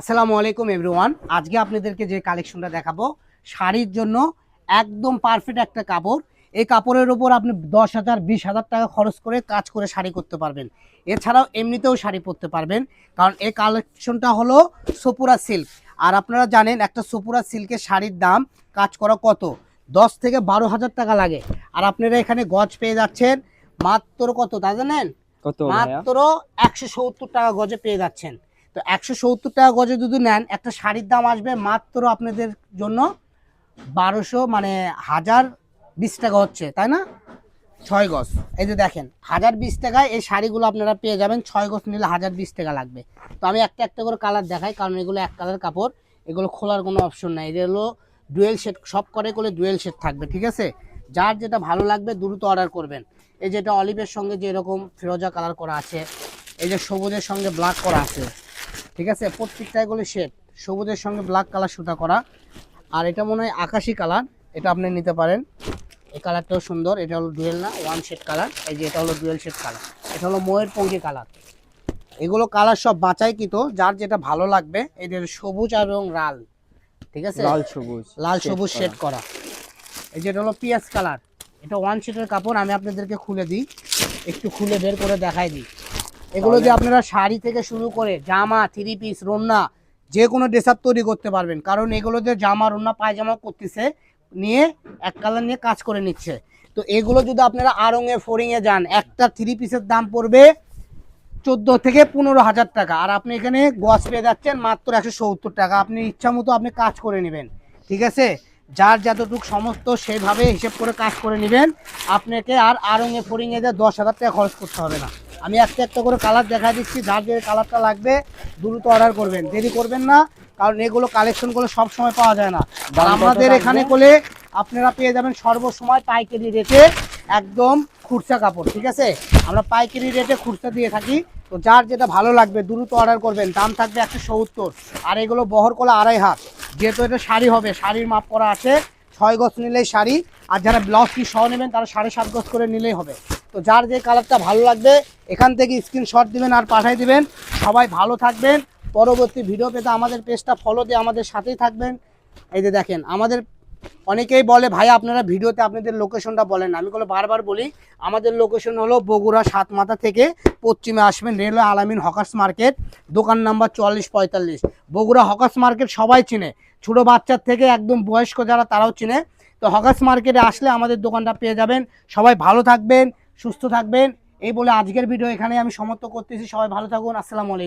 আসসালামু আলাইকুম এভরিওয়ান আজকে আপনাদেরকে যে কালেকশনটা দেখাবো শাড়ির জন্য একদম পারফেক্ট একটা কাপড়। এই কাপড়ের উপর আপনি দশ হাজার বিশ হাজার টাকা খরচ করে কাজ করে শাড়ি করতে পারবেন। এছাড়াও এমনিতেও শাড়ি পরতে পারবেন কারণ এই কালেকশনটা হলো সপুরা সিল্ক আর আপনারা জানেন একটা সপুরা সিল্কের শাড়ির দাম কাজ করা কত? দশ থেকে বারো হাজার টাকা লাগে। আর আপনারা এখানে গজ পেয়ে যাচ্ছেন মাত্র কত তা জানেন? মাত্র একশো সত্তর টাকা গজে পেয়ে যাচ্ছেন। তো একশো সত্তর টাকা গজে যদি নেন, একটা শাড়ির দাম আসবে মাত্র আপনাদের জন্য বারোশো মানে হাজার বিশ টাকা হচ্ছে, তাই না? ছয় গজ। এই যে দেখেন, হাজার বিশ টাকায় এই শাড়িগুলো আপনারা পেয়ে যাবেন, ছয় গজ নিলে হাজার বিশ টাকা লাগবে। তো আমি একটা একটা করে কালার দেখাই, কারণ এগুলো এক কালার কাপড়, এগুলো খোলার কোনো অপশন নাই। এগুলো ডুয়েল শেড, সব করে করে ডুয়েল শেড থাকবে, ঠিক আছে? যার যেটা ভালো লাগবে দ্রুত অর্ডার করবেন। এই যেটা অলিভের সঙ্গে যে এরকম ফিরোজা কালার করা আছে, এই যে সবুজের সঙ্গে ব্ল্যাক করা আছে। ঠিক আছে? প্রত্যেকটা এগুলো শেড সবুজের সঙ্গে ব্ল্যাক কালার সুতা করা। আর এটা মনে হয় আকাশি কালার এটা আপনি নিতে পারেন। এই কালারটাও সুন্দর এটা হলো ডুয়েল না ওয়ান শেড কালার এই যে এটা হলো ডুয়েল শেড কালার এটা হলো ময়ের পঙ্কি কালার এগুলো কালার সব বাছাইকৃত যার যেটা ভালো লাগবে এদের সবুজ এবং লাল ঠিক আছে? লাল সবুজ লাল সবুজ শেড করা। এই যেটা হলো পিয়াজ কালার এটা ওয়ান শেডের কাপড় আমি আপনাদেরকে খুলে দিই একটু খুলে বের করে দেখাই দিই। এগুলো যে আপনারা শাড়ি থেকে শুরু করে জামা থ্রি পিস রন্না যে কোনো ড্রেস আপ তৈরি করতে পারবেন। কারণ এগুলোতে জামা রন্না পায়জামা করতেছে নিয়ে এক কালার নিয়ে কাজ করে নিচ্ছে। তো এগুলো যদি আপনারা আরঙে ফোরিংয়ে যান একটা থ্রি পিসের দাম পড়বে চোদ্দ থেকে পনেরো হাজার টাকা। আর আপনি এখানে গছ পেয়ে যাচ্ছেন মাত্র একশো সত্তর টাকা। আপনি ইচ্ছা মতো আপনি কাজ করে নেবেন ঠিক আছে? যার যতটুকু সমস্ত সেইভাবে হিসেব করে কাজ করে নেবেন। আপনাকে আর আরঙে ফড়িংয়ে দিয়ে দশ হাজার টাকা খরচ করতে হবে না। আমি একটা একটা করে কালার দেখা দিচ্ছি যার যে কালারটা লাগবে দ্রুত অর্ডার করবেন। দেরি করবেন না কারণ এগুলো কালেকশনগুলো সব সময় পাওয়া যায় না। আর আমাদের এখানে করলে আপনারা পেয়ে যাবেন সর্বসময় পাইকারি রেটে একদম খুরসা কাপড় ঠিক আছে? আমরা পাইকারি রেটে খুরসা দিয়ে থাকি। তো যার যেটা ভালো লাগবে দ্রুত অর্ডার করবেন দাম থাকবে একশো সত্তর। আর এগুলো বহর কলা আড়াই হাত। যেহেতু এটা শাড়ি হবে শাড়ির মাপ করা আছে ছয় গজ নিলেই শাড়ি। আর যারা ব্লাউজ পিস সহ নেবেন তারা সাড়ে সাত গজ করে নিলেই হবে। তো যার যে কালারটা ভালো লাগবে, এখান থেকে স্ক্রিনশট দিবেন আর পাঠিয়ে দিবেন। সবাই ভালো থাকবেন। পরবর্তী ভিডিও পেতে আমাদের পেজটা ফলো দিয়ে আমাদের সাথেই থাকবেন। এই যে দেখেন, আমাদের অনেকেই বলে, ভাই, আপনারা ভিডিওতে আপনাদের লোকেশনটা বলেন। আমি কোনো বারবার বলি, আমাদের লোকেশন হলো বগুড়া সাতমাথা থেকে পশ্চিমে আসবেন রেলওয়ে আলামিন হকার্স মার্কেট, দোকান নাম্বার চুয়াল্লিশ পঁয়তাল্লিশ। বগুড়া হকার্স মার্কেট সবাই চিনে। ছোটো বাচ্চার থেকে একদম বয়স্ক যারা, তারাও চিনে। তো হকার্স মার্কেটে আসলে আমাদের দোকানটা পেয়ে যাবেন। সবাই ভালো থাকবেন। সুস্থ থাকবেন। এই বলে আজকের ভিডিও এখানে আমি সমাপ্ত করতেছি। সবাই ভালো থাকুন। আসসালামু আলাইকুম।